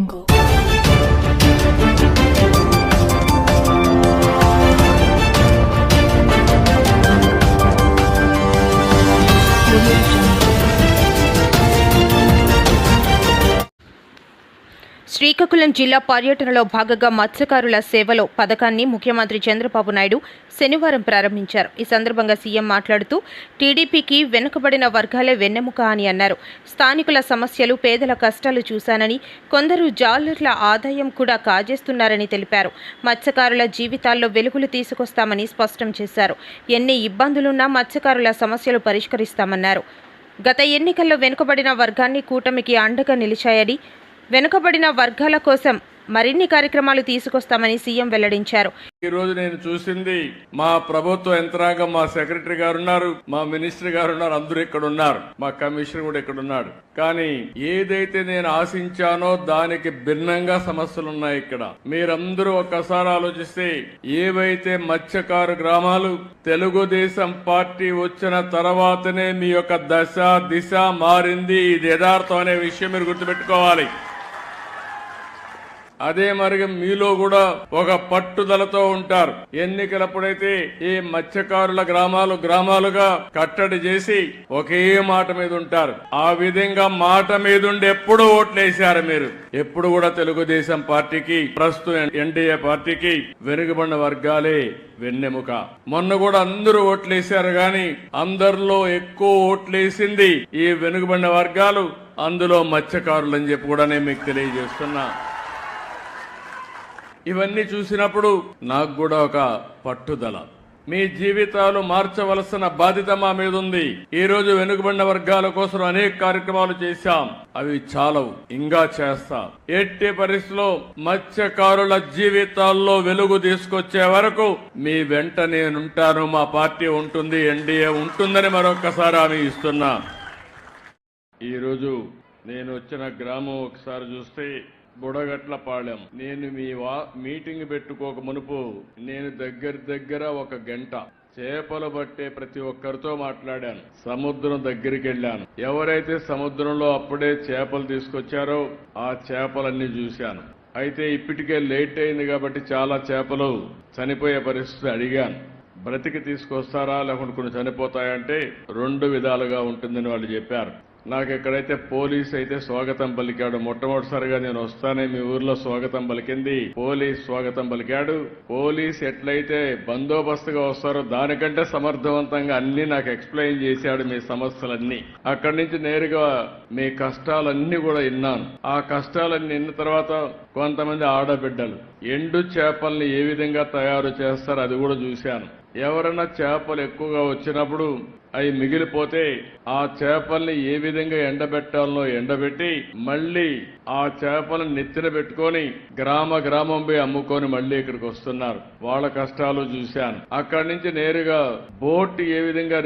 Angle. Srikakulam జిల్లా పర్యటనలో భాగంగా మత్స్యకారుల సేవలో పథకాన్ని ముఖ్యమంత్రి చంద్రబాబు నాయుడు శనివారం ప్రారంభించారు. ఈ సందర్భంగా సీఎం మాట్లాడుతూ టీడీపీకి వెనుకబడిన వర్గాలే వెన్నెముక అని అన్నారు. స్థానికుల సమస్యలు పేదల కష్టాలు చూశానని కొందరు జాలర్ల ఆదాయం కూడా కాజేస్తున్నారని తెలిపారు. మత్స్యకారుల జీవితాల్లో వెలుగులు తీసుకొస్తామని స్పష్టం చేశారు. ఎన్ని ఇబ్బందులున్నా మత్స్యకారుల సమస్యలు పరిష్కరిస్తామన్నారు. గత ఎన్నికల్లో వెనుకబడిన వర్గాన్ని కూటమికి అండగా నిలిచాయని వెనుకబడిన వర్గాల కోసం మరిన్ని కార్యక్రమాలు తీసుకొస్తామని సీఎం వెల్లడించారు. ఈ రోజు నేను చూసింది మా ప్రభుత్వ యంత్రాంగం మా సెక్రటరీ గారు ఉన్నారు మా మినిస్టర్ గారు ఉన్నారు అందరూ ఇక్కడ ఉన్నారు మా కమిషనర్ కూడా ఇక్కడ ఉన్నాడు కానీ ఏదైతే నేను ఆశించానో దానికి భిన్నంగా సమస్యలు ఉన్నాయి ఇక్కడ. మీరందరూ ఒక్కసారి ఆలోచిస్తే ఏవైతే మత్స్యకారు గ్రామాలు తెలుగుదేశం పార్టీ వచ్చిన తర్వాతనే మీ యొక్క దశ దిశ మారింది. ఇది యథార్థం అనే విషయం మీరు గుర్తుపెట్టుకోవాలి. అదే మరి మీలో కూడా ఒక పట్టుదలతో ఉంటారు. ఎన్నికలప్పుడైతే ఈ మత్స్యకారుల గ్రామాలు గ్రామాలుగా కట్టడి చేసి ఒకే మాట మీద ఉంటారు. ఆ విధంగా మాట మీదుండి ఎప్పుడు ఓట్లేశారు మీరు. ఎప్పుడు కూడా తెలుగుదేశం పార్టీకి ప్రస్తుతం ఎన్డీఏ పార్టీకి వెనుకబడిన వర్గాలే వెన్నెముక. మొన్న కూడా అందరూ ఓట్లేశారు గాని అందరిలో ఎక్కువ ఓట్లేసింది ఈ వెనుకబడిన వర్గాలు. అందులో మత్స్యకారులు అని చెప్పి కూడా నేను మీకు తెలియజేస్తున్నా. ఇవన్నీ చూసినప్పుడు నాకు కూడా ఒక పట్టుదల. మీ జీవితాలు మార్చవలసిన బాధ్యత మా మీద ఉంది ఈ రోజు వెనుకబడిన వర్గాల కోసం అనేక కార్యక్రమాలు చేశాం. అవి చాలవు. ఇంకా చేస్తాం. ఎట్టి పరిస్థితిలో మత్స్యకారుల జీవితాల్లో వెలుగు తీసుకొచ్చే వరకు మీ వెంట నేనుంటాను. మా పార్టీ ఉంటుంది ఎన్డీఏ ఉంటుందని మరొకసారి హామీ ఇస్తున్నా. ఈరోజు నేను వచ్చిన గ్రామం ఒకసారి చూస్తే బుడగట్ల పాళెం నేను మీ వా మీటింగ్ పెట్టుకోక మునుపు నేను దగ్గర దగ్గర ఒక గంట చేపలు పట్టే ప్రతి ఒక్కరితో మాట్లాడాను. సముద్రం దగ్గరికి వెళ్ళాను ఎవరైతే సముద్రంలో అప్పుడే చేపలు తీసుకొచ్చారో ఆ చేపలన్నీ చూశాను. అయితే ఇప్పటికే లేట్ అయింది కాబట్టి చాలా చేపలు చనిపోయే పరిస్థితి అడిగాను. బ్రతికి తీసుకొస్తారా లేకుంటే కొన్ని చనిపోతాయంటే రెండు విధాలుగా ఉంటుందని వాళ్ళు చెప్పారు. నాకు ఎక్కడైతే పోలీస్ అయితే స్వాగతం పలికాడు మొట్టమొదటిసారిగా నేను వస్తానే మీ ఊర్లో స్వాగతం పలికింది. పోలీస్ స్వాగతం పలికాడు. పోలీస్ ఎట్లయితే బందోబస్తుగా వస్తారో దానికంటే సమర్థవంతంగా అన్ని నాకు ఎక్స్ప్లెయిన్ చేశాడు మీ సమస్యలన్నీ. అక్కడి నుంచి నేరుగా మీ కష్టాలన్నీ కూడా విన్నాను. ఆ కష్టాలన్నీ విన్న తర్వాత కొంతమంది ఆడబిడ్డలు. ఎండు చేపల్ని ఏ విధంగా తయారు చేస్తారో అది కూడా చూశాను. ఎవరైనా చేపలు ఎక్కువగా వచ్చినప్పుడు అవి మిగిలిపోతే ఆ చేపల్ని ఏ విధంగా ఎండబెట్టాలనో ఎండబెట్టి మళ్ళీ ఆ చేపలను నెత్తిన పెట్టుకొని గ్రామ గ్రామం పోయి అమ్ముకొని మళ్ళీ ఇక్కడికి వస్తున్నారు. వాళ్ళ కష్టాలు చూశాను. అక్కడి నుంచి నేరుగా బోట్ ఏ విధంగా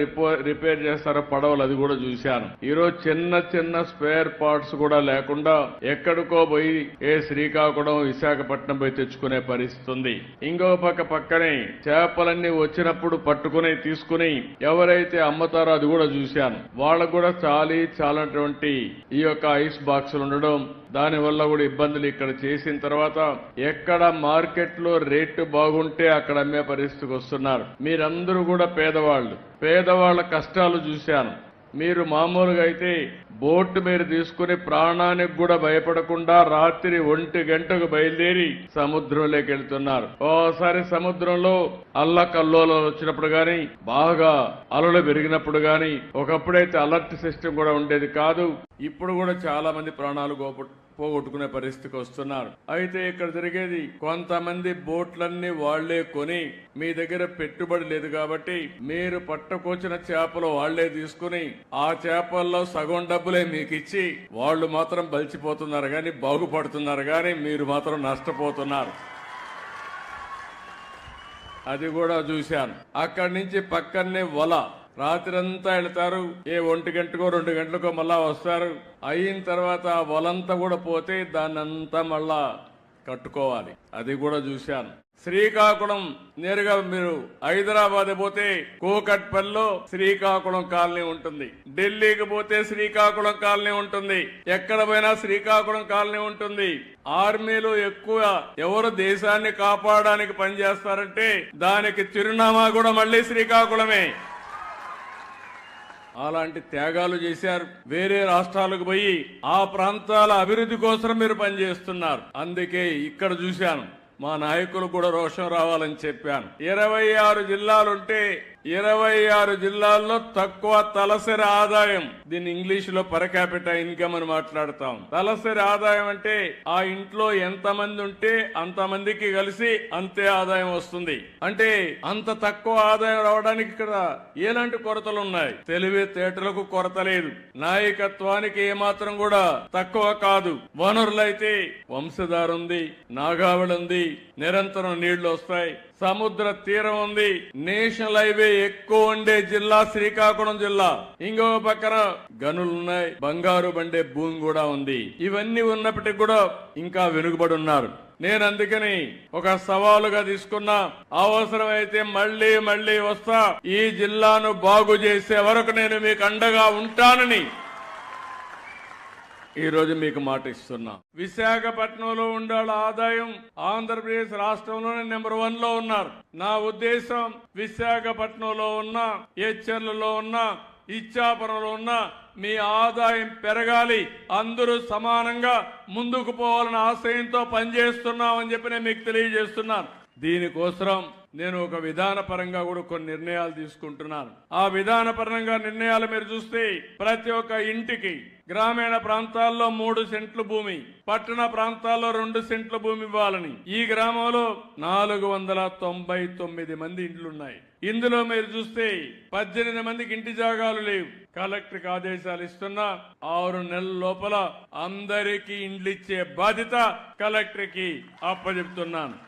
రిపేర్ చేస్తారో పడవలు అది కూడా చూశాను. ఈరోజు చిన్న చిన్న స్పేర్ పార్ట్స్ కూడా లేకుండా ఎక్కడికో పోయి ఏ శ్రీకాకుళం విశాఖపట్నం పోయి తెచ్చుకునే పరిస్థితి ఉంది ఇంకో పక్క పక్కనే చేపలన్నీ వచ్చినప్పుడు పట్టుకుని తీసుకుని ఎవరైతే అమ్ముతారో అది కూడా చూశాను. వాళ్ళకు కూడా చాలి చాలనటువంటి ఈ యొక్క ఐస్ బాక్సులు ఉండడం దాని వల్ల కూడా ఇబ్బందులు ఇక్కడ చేసిన తర్వాత ఎక్కడ మార్కెట్లో రేటు బాగుంటే అక్కడ అమ్మే పరిస్థితికి వస్తున్నారు. మీరందరూ కూడా పేదవాళ్ళు. పేదవాళ్ళ కష్టాలు చూశాను. మీరు మామూలుగా అయితే బోటు మీరు తీసుకుని ప్రాణానికి కూడా భయపడకుండా రాత్రి ఒంటి గంటకు బయలుదేరి సముద్రంలోకి వెళ్తున్నారు. ఓసారి సముద్రంలో అల్లకల్లోలం వచ్చినప్పుడు గాని బాగా అలలు పెరిగినప్పుడు గాని ఒకప్పుడైతే అలర్ట్ సిస్టమ్ కూడా ఉండేది కాదు. ఇప్పుడు కూడా చాలా మంది ప్రాణాలు గోపడు పోగొట్టుకునే పరిస్థితికి వస్తున్నారు. అయితే ఇక్కడ జరిగేది కొంతమంది బోట్లన్నీ వాళ్ళే కొని మీ దగ్గర పెట్టుబడి లేదు కాబట్టి మీరు పట్టుకొచ్చిన చేపలు వాళ్ళే తీసుకుని ఆ చేపల్లో సగం డబ్బులే మీకు ఇచ్చి వాళ్ళు మాత్రం బలిచిపోతున్నారు కానీ బాగుపడుతున్నారు కానీ మీరు మాత్రం నష్టపోతున్నారు. అది కూడా చూశాను. అక్కడి నుంచి పక్కనే వల. రాత్రంతా వెళ్తారు. ఏ ఒంటి గంటకో రెండు గంటలకో మళ్ళా వస్తారు. అయిన తర్వాత ఆ వలంతా కూడా పోతే దాన్నంతా మళ్ళా కట్టుకోవాలి. అది కూడా చూశాను. శ్రీకాకుళం నేరుగా మీరు హైదరాబాద్ పోతే కోకట్పల్లిలో శ్రీకాకుళం కాలనీ ఉంటుంది. ఢిల్లీకి పోతే శ్రీకాకుళం కాలనీ ఉంటుంది. ఎక్కడ పోయినా శ్రీకాకుళం కాలనీ ఉంటుంది. ఆర్మీలో ఎక్కువ ఎవరు దేశాన్ని కాపాడడానికి పనిచేస్తారంటే దానికి చిరునామా కూడా మళ్ళీ శ్రీకాకుళమే. అలాంటి త్యాగాలు చేశారు. వేరే రాష్ట్రాలకు పోయి ఆ ప్రాంతాల అభివృద్ధి కోసం మీరు పనిచేస్తున్నారు. అందుకే ఇక్కడ చూశాను. మా నాయకులు కూడా రోషం రావాలని చెప్పాను. ఇరవై ఆరు జిల్లాలుంటే ఇరవై ఆరు జిల్లాల్లో తక్కువ తలసరి ఆదాయం. దీన్ని ఇంగ్లీష్లో పరకాపిట ఇన్కమ్ అని మాట్లాడతాం. తలసరి ఆదాయం అంటే ఆ ఇంట్లో ఎంత మంది ఉంటే అంత మందికి కలిసి అంతే ఆదాయం వస్తుంది. అంటే అంత తక్కువ ఆదాయం రావడానికి ఇక్కడ ఎలాంటి కొరతలు ఉన్నాయి? తెలివితేటలకు కొరత లేదు. నాయకత్వానికి ఏమాత్రం కూడా తక్కువ కాదు. వనరులైతే వంశధార ఉంది నాగావళి ఉంది నిరంతరం నీళ్ళు వస్తాయి. సముద్ర తీరం ఉంది. నేషనల్ హైవే ఎక్కువ ఉండే జిల్లా శ్రీకాకుళం జిల్లా. ఇంకొక పక్కన గనులు ఉన్నాయి. బంగారు బండే భూమి కూడా ఉంది. ఇవన్నీ ఉన్నప్పటికీ కూడా ఇంకా వెనుకబడి ఉన్నారు. నేను అందుకని ఒక సవాలుగా తీసుకున్నా. అవసరమైతే మళ్ళీ మళ్ళీ వస్తా. ఈ జిల్లాను బాగు చేసే వరకు నేను మీకు అండగా ఉంటానని. ఈ రోజు మీకు మాట ఇస్తున్నా. విశాఖపట్నంలో ఉండాల ఆదాయం ఆంధ్రప్రదేశ్ రాష్ట్రంలోనే నెంబర్ వన్లో ఉన్నారు. నా ఉద్దేశం విశాఖపట్నంలో ఉన్న హెచ్ఎర్లలో ఉన్న ఇచ్చాపురంలో ఉన్న మీ ఆదాయం పెరగాలి. అందరూ సమానంగా ముందుకు పోవాలన్న ఆశయంతో పనిచేస్తున్నామని చెప్పి నేను మీకు తెలియజేస్తున్నాను. దీనికోసం నేను ఒక విధానపరంగా కూడా కొన్ని నిర్ణయాలు తీసుకుంటున్నాను. ఆ విధానపరంగా నిర్ణయాలు మీరు చూస్తే ప్రతి ఒక్క ఇంటికి గ్రామీణ ప్రాంతాల్లో మూడు సెంట్ల భూమి పట్టణ ప్రాంతాల్లో రెండు సెంట్ల భూమి ఇవ్వాలని. ఈ గ్రామంలో నాలుగు వందల తొంభై తొమ్మిది మంది ఇండ్లున్నాయి. ఇందులో మీరు చూస్తే పద్దెనిమిది మందికి ఇంటి జాగాలు లేవు. కలెక్టర్కి ఆదేశాలు ఇస్తున్నా ఆరు నెలల లోపల అందరికీ ఇండ్లు ఇచ్చే బాధ్యత కలెక్టర్కి అప్పచెప్తున్నాను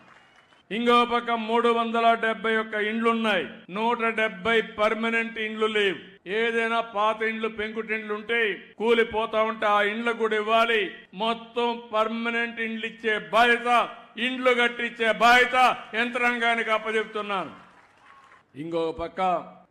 ఇంకో పక్క మూడు వందల డెబ్బై ఒక్క ఇండ్లున్నాయి. నూట డెబ్బై పర్మనెంట్ ఇండ్లు లేవు. ఏదైనా పాత ఇండ్లు పెంకుటిండ్లు ఉంటే కూలిపోతా ఉంటే ఆ ఇండ్లు కూడా ఇవ్వాలి. మొత్తం పర్మనెంట్ ఇండ్లు ఇచ్చే బాధ్యత ఇండ్లు కట్టించే బాధ్యత యంత్రాంగానికి అప్పచెప్తున్నాను. ఇంకో పక్క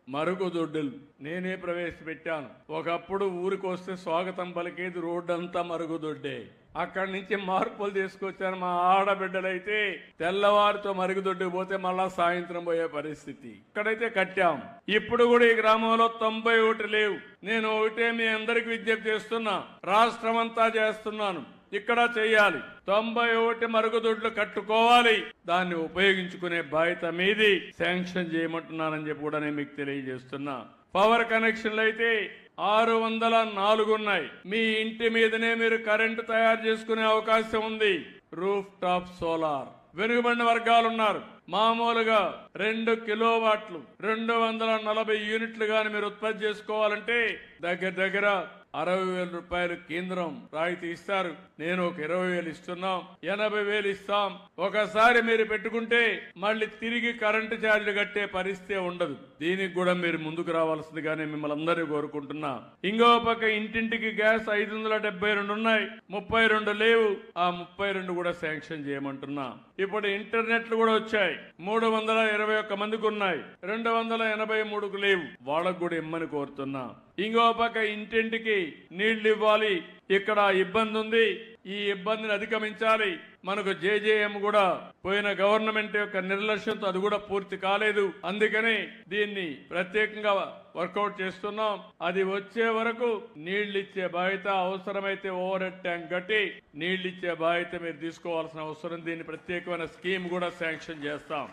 మరుగుదొడ్డులు నేనే ప్రవేశపెట్టాను. ఒకప్పుడు ఊరికి వస్తే స్వాగతం పలికేది రోడ్డంతా మరుగుదొడ్డే అక్కడి నుంచి మార్పులు తీసుకొచ్చాను మా ఆడబిడ్డలైతే. తెల్లవారితో మరుగుదొడ్డుకు పోతే మళ్ళా సాయంత్రం పోయే పరిస్థితి. ఇక్కడైతే కట్టాం. ఇప్పుడు కూడా ఈ గ్రామంలో తొంభై ఒకటి లేవు. నేను ఒకటే మీ అందరికి విజ్ఞప్తి చేస్తున్నా. రాష్ట్రం అంతా చేస్తున్నాను. ఇక్కడ చేయాలి. తొంభై ఒకటి మరుగుదొడ్లు కట్టుకోవాలి. దాన్ని ఉపయోగించుకునే బాధ్యత మీది. శాంక్షన్ చేయమంటున్నానని చెప్పి కూడా నేను మీకు తెలియజేస్తున్నా. పవర్ కనెక్షన్లు అయితే ఆరు వందల నాలుగు ఉన్నాయి. మీ ఇంటి మీదనే మీరు కరెంటు తయారు చేసుకునే అవకాశం ఉంది. Roof top solar. వెనుకబడిన వర్గాలు ఉన్నారు మామూలుగా రెండు కిలో వాట్లు రెండు వందల నలభై యూనిట్లు గాని మీరు ఉత్పత్తి చేసుకోవాలంటే దగ్గర దగ్గర అరవై వేల రూపాయలు కేంద్రం రాయితీ ఇస్తారు. నేను ఒక ఇరవై వేలు ఇస్తున్నాం. ఎనభై వేలు ఇస్తాం. ఒకసారి మీరు పెట్టుకుంటే మళ్ళీ తిరిగి కరెంటు ఛార్జీలు కట్టే పరిస్థితి ఉండదు. దీనికి కూడా మీరు ముందుకు రావాల్సిందిగానే మిమ్మల్ని అందరూ కోరుకుంటున్నా. ఇంకో పక్క ఇంటింటికి గ్యాస్ ఐదు వందల డెబ్బై రెండు ఉన్నాయి. ముప్పై రెండు లేవు. ఆ ముప్పై రెండు కూడా శాంక్షన్ చేయమంటున్నా. ఇప్పుడు ఇంటర్నెట్లు కూడా వచ్చాయి. మూడు వందల ఇరవై ఒక్క మందికి ఉన్నాయి. రెండు వందల ఎనభై మూడుకు లేవు. వాళ్ళకు కూడా ఇమ్మని కోరుతున్నా. ఇంకో పక్క ఇంటింటికి నీళ్ళు ఇవ్వాలి ఇక్కడ ఇబ్బంది ఉంది ఈ ఇబ్బందిని అధిగమించాలి. మనకు జేజేఎం కూడా పోయిన గవర్నమెంట్ యొక్క నిర్లక్ష్యంతో అది కూడా పూర్తి కాలేదు. అందుకని దీన్ని ప్రత్యేకంగా వర్కౌట్ చేస్తున్నాం. అది వచ్చే వరకు నీళ్ళిచ్చే బాధ్యత అవసరమైతే ఓవర్ హెడ్ ట్యాంక్ కట్టి నీళ్ళిచ్చే బాధ్యత మీరు తీసుకోవాల్సిన అవసరం. దీన్ని ప్రత్యేకమైన స్కీమ్ కూడా శాంక్షన్ చేస్తాం.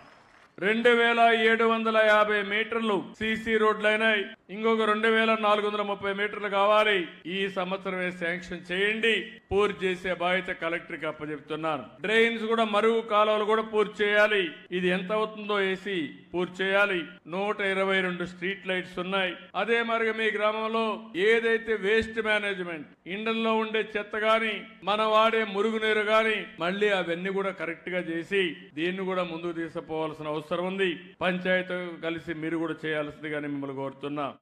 రెండు వేల ఏడు వందల యాభై మీటర్లు సీసీ రోడ్లు అయినాయి ఇంకొక రెండు వేల నాలుగు వందల ముప్పై మీటర్లు కావాలి. ఈ సంవత్సరమే శాంక్షన్ చేయండి. పూర్తి చేసే బాధ్యత కలెక్టర్కి అప్పచెప్తున్నాను డ్రైన్స్ కూడా మరుగు కాలువలు కూడా పూర్తి చేయాలి. ఇది ఎంత అవుతుందో వేసి పూర్తి చేయాలి. నూట ఇరవై రెండు స్ట్రీట్ లైట్స్ ఉన్నాయి. అదే మరి మీ గ్రామంలో ఏదైతే వేస్ట్ మేనేజ్మెంట్ ఇండల్లో ఉండే చెత్త గాని మన వాడే మురుగునీరు గాని మళ్ళీ అవన్నీ కూడా కరెక్ట్గా చేసి దీన్ని కూడా ముందుకు తీసుకుపోవాల్సిన అవసరం ఉంది. పంచాయతీ కలిసి మీరు కూడా చేయాల్సిందిగా మిమ్మల్ని కోరుతున్నా.